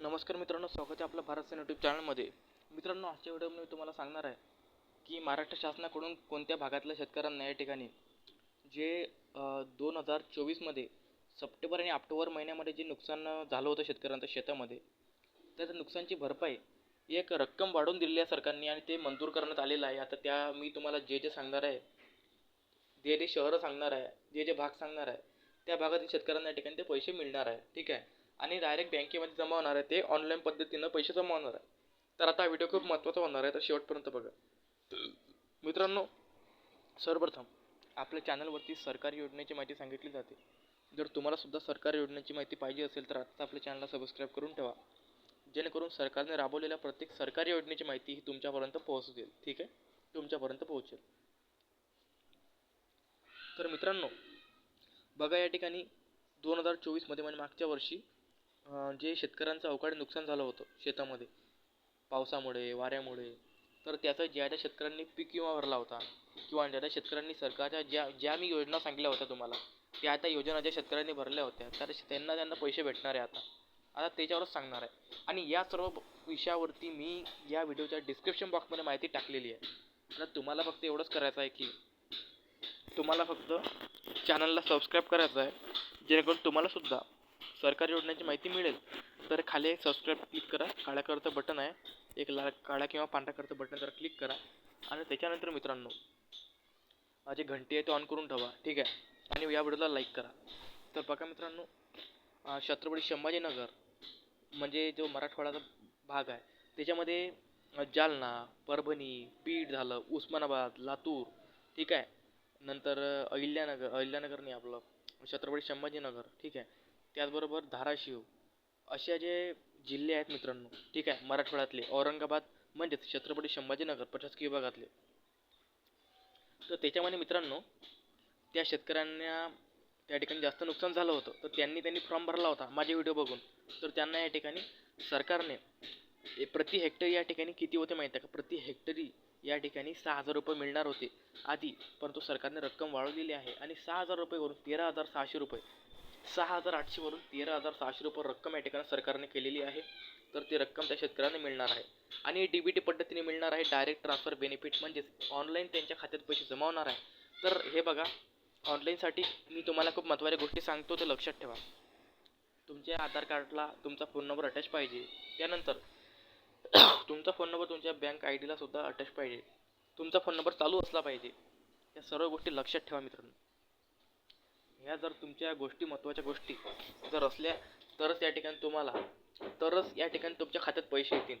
नमस्कार मित्रांनो स्वागत आहे आपलं भारत सेन यूट्यूब चॅनलमध्ये. मित्रांनो आजच्या व्हिडिओमध्ये मी तुम्हाला सांगणार आहे की महाराष्ट्र शासनाकडून कोणत्या भागातल्या शेतकऱ्यांना या ठिकाणी जे दोन हजार चोवीसमध्ये सप्टेंबर आणि ऑक्टोबर महिन्यामध्ये जे नुकसान झालं होतं शेतकऱ्यांच्या शेतामध्ये त्याचं नुकसानची भरपाई एक रक्कम वाढवून दिलेली आहे सरकारने आणि ते मंजूर करण्यात आलेलं आहे. आता त्या मी तुम्हाला जे जे सांगणार आहे जे जे शहरं सांगणार आहे जे जे भाग सांगणार आहे त्या भागातील शेतकऱ्यांना या ठिकाणी ते पैसे मिळणार आहे. ठीक आहे? आणि डायरेक्ट बँकेमध्ये जमा होणार आहे ते ऑनलाईन पद्धतीनं पैसे जमा होणार आहे. तर आता हा व्हिडिओ खूप महत्त्वाचा होणार आहे तर शेवटपर्यंत बघा. मित्रांनो सर्वप्रथम आपल्या चॅनलवरती सरकारी योजनेची माहिती सांगितली जाते. जर तुम्हालासुद्धा सरकारी योजनेची माहिती पाहिजे असेल तर आता आपल्या चॅनलला सबस्क्राईब करून ठेवा. जेणेकरून सरकारने राबवलेल्या प्रत्येक सरकारी योजनेची माहिती ही तुमच्यापर्यंत पोहोचेल ठीक आहे? तुमच्यापर्यंत पोहोचेल. तर मित्रांनो बघा या ठिकाणी दोन हजार चोवीसमध्ये म्हणजे मागच्या वर्षी जे शेतकऱ्यांचं अवकाळी नुकसान झालं होतं शेतामध्ये पावसामुळे वाऱ्यामुळे तर त्याचा ज्या ज्या शेतकऱ्यांनी पीक विमा भरला होता किंवा ज्या ज्या शेतकऱ्यांनी सरकारच्या ज्या ज्या मी योजना सांगितल्या होत्या तुम्हाला त्या त्या योजना ज्या शेतकऱ्यांनी भरल्या होत्या तर त्यांना त्यांना पैसे भेटणार आहे आता. आता त्याच्यावरच सांगणार आहे. आणि या सर्व विषयावरती मी या व्हिडिओच्या डिस्क्रिप्शन बॉक्समध्ये माहिती टाकलेली आहे. आता तुम्हाला फक्त एवढंच करायचं आहे की तुम्हाला फक्त चॅनलला सबस्क्राईब करायचं आहे. जेणेकरून तुम्हालासुद्धा सरकारी योजनांची माहिती मिळेल तर खाली एक सबस्क्राईब क्लिक करा. काळ्या कलरचं बटन आहे. एक लाल काळ्या किंवा पांढऱ्या कलरचं बटन जरा क्लिक करा. आणि त्याच्यानंतर मित्रांनो जे घंटी आहे ते ऑन करून ठेवा. ठीक आहे? आणि या व्हिडिओला लाईक करा. तर बघा मित्रांनो छत्रपती संभाजीनगर म्हणजे जो मराठवाड्याचा भाग आहे त्याच्यामध्ये जालना परभणी बीड झालं उस्मानाबाद लातूर ठीक आहे? नंतर अहिल्यानगर अहिल्यानगर नाही आपलं छत्रपती संभाजीनगर ठीक आहे? त्याचबरोबर धाराशिव अशा जे जिल्हे आहेत मित्रांनो ठीक आहे मराठवाड्यातले औरंगाबाद म्हणजेच छत्रपती संभाजीनगर प्रशासकीय विभागातले. तर त्याच्यामध्ये मित्रांनो त्या शेतकऱ्यांना त्या ठिकाणी जास्त नुकसान झालं होतं तर त्यांनी त्यांनी फॉर्म भरला होता माझे व्हिडिओ बघून. तर त्यांना या ठिकाणी सरकारने प्रति हेक्टर या ठिकाणी किती होते माहीत आहे का? प्रति हेक्टरी या ठिकाणी सहा हजार रुपये मिळणार होते आधी परंतु सरकारने रक्कम वाढवलेली आहे आणि सहा हजार रुपयेवरून तेरा हजार सहाशे रुपये सहा हजार आठशेवरून तेरा हजार सहाशे रुपये रक्कम या ठिकाणी सरकारने केलेली आहे. तर ती रक्कम त्या शेतकऱ्यांना मिळणार आहे. आणि डी बी टी पद्धतीने मिळणार आहे डायरेक्ट ट्रान्सफर बेनिफिट म्हणजेच ऑनलाईन त्यांच्या खात्यात पैसे जमा होणार आहे. तर हे बघा ऑनलाईनसाठी मी तुम्हाला खूप महत्त्वाच्या गोष्टी सांगतो ते लक्षात ठेवा. तुमच्या आधार कार्डला तुमचा फोन नंबर अटॅच पाहिजे. त्यानंतर तुमचा फोन नंबर तुमच्या बँक आय डीला सुद्धा अटॅच पाहिजे. तुमचा फोन नंबर चालू असला पाहिजे. या सर्व गोष्टी लक्षात ठेवा मित्रांनो. ह्या जर तुमच्या गोष्टी महत्त्वाच्या गोष्टी जर असल्या तरच या ठिकाणी तुम्हाला तरच या ठिकाणी तुमच्या खात्यात पैसे येतील.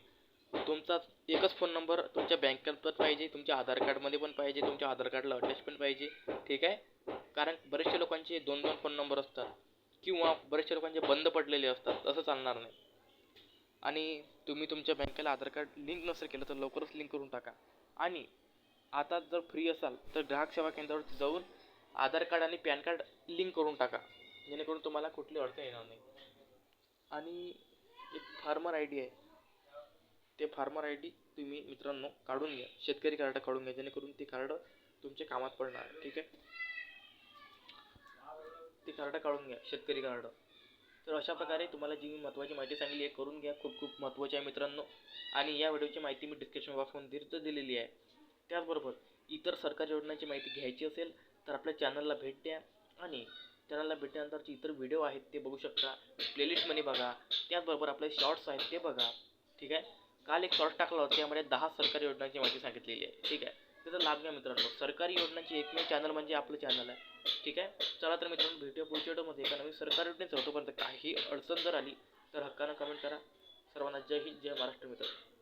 तुमचा एकच फोन नंबर तुमच्या बँकेत पण पाहिजे तुमच्या आधार कार्डमध्ये पण पाहिजे तुमच्या आधार कार्डला अटॅच पण पाहिजे ठीक आहे? कारण बरेचशा लोकांचे दोन दोन फोन नंबर असतात किंवा बरेचशा लोकांचे बंद पडलेले असतात असं चालणार नाही. आणि तुम्ही तुमच्या बँकेला आधार कार्ड लिंक नसेल केलं तर लवकरच लिंक करून टाका. आणि आता जर फ्री असाल तर ग्राहक सेवा केंद्रावर जाऊन आधार कार्ड आणि पॅन कार्ड लिंक करून टाका. जेणेकरून तुम्हाला कुठली अडचण येणार नाही. आणि एक फार्मर आय डी आहे. ते फार्मर आय डी तुम्ही मित्रांनो काढून घ्या. शेतकरी कार्ड काढून घ्या. जेणेकरून ते कार्ड तुमच्या कामात पडणार ठीक आहे? ते कार्ड काढून घ्या. शेतकरी कार्ड. तर अशा प्रकारे तुम्हाला जी मी महत्त्वाची माहिती सांगली आहे करून घ्या. खूप खूप महत्त्वाची आहे मित्रांनो. आणि या व्हिडिओची माहिती मी डिस्क्रिप्शन बॉक्समध्ये दीर्घ दिलेली आहे. त्याचबरोबर इतर सरकारी योजनांची माहिती घ्यायची असेल तर आपल्या चॅनलला भेट द्या आणि चॅनलला भेटल्यानंतरचे इतर व्हिडिओ आहेत ते बघू शकता. प्लेलिस्टमध्ये बघा. त्याचबरोबर आपले शॉर्ट्स आहेत ते बघा. ठीक आहे? काल एक शॉर्ट टाकला होता. त्यामध्ये दहा सरकारी योजनांची माहिती सांगितलेली आहे. ठीक आहे? त्याचा लाभ घ्या मित्रांनो. सरकारी योजनांची एकमेव चॅनल म्हणजे आपलं चॅनल आहे. ठीक आहे? चला तर मित्रांनो भेटूया पुढच्या व्हिडिओमध्ये. एका नवीन सरकारी योजनेचं होतोपर्यंत काही अडचण जर आली तर हक्कानं कमेंट करा. सर्वांना जय हिंद जय महाराष्ट्र मित्रांनो.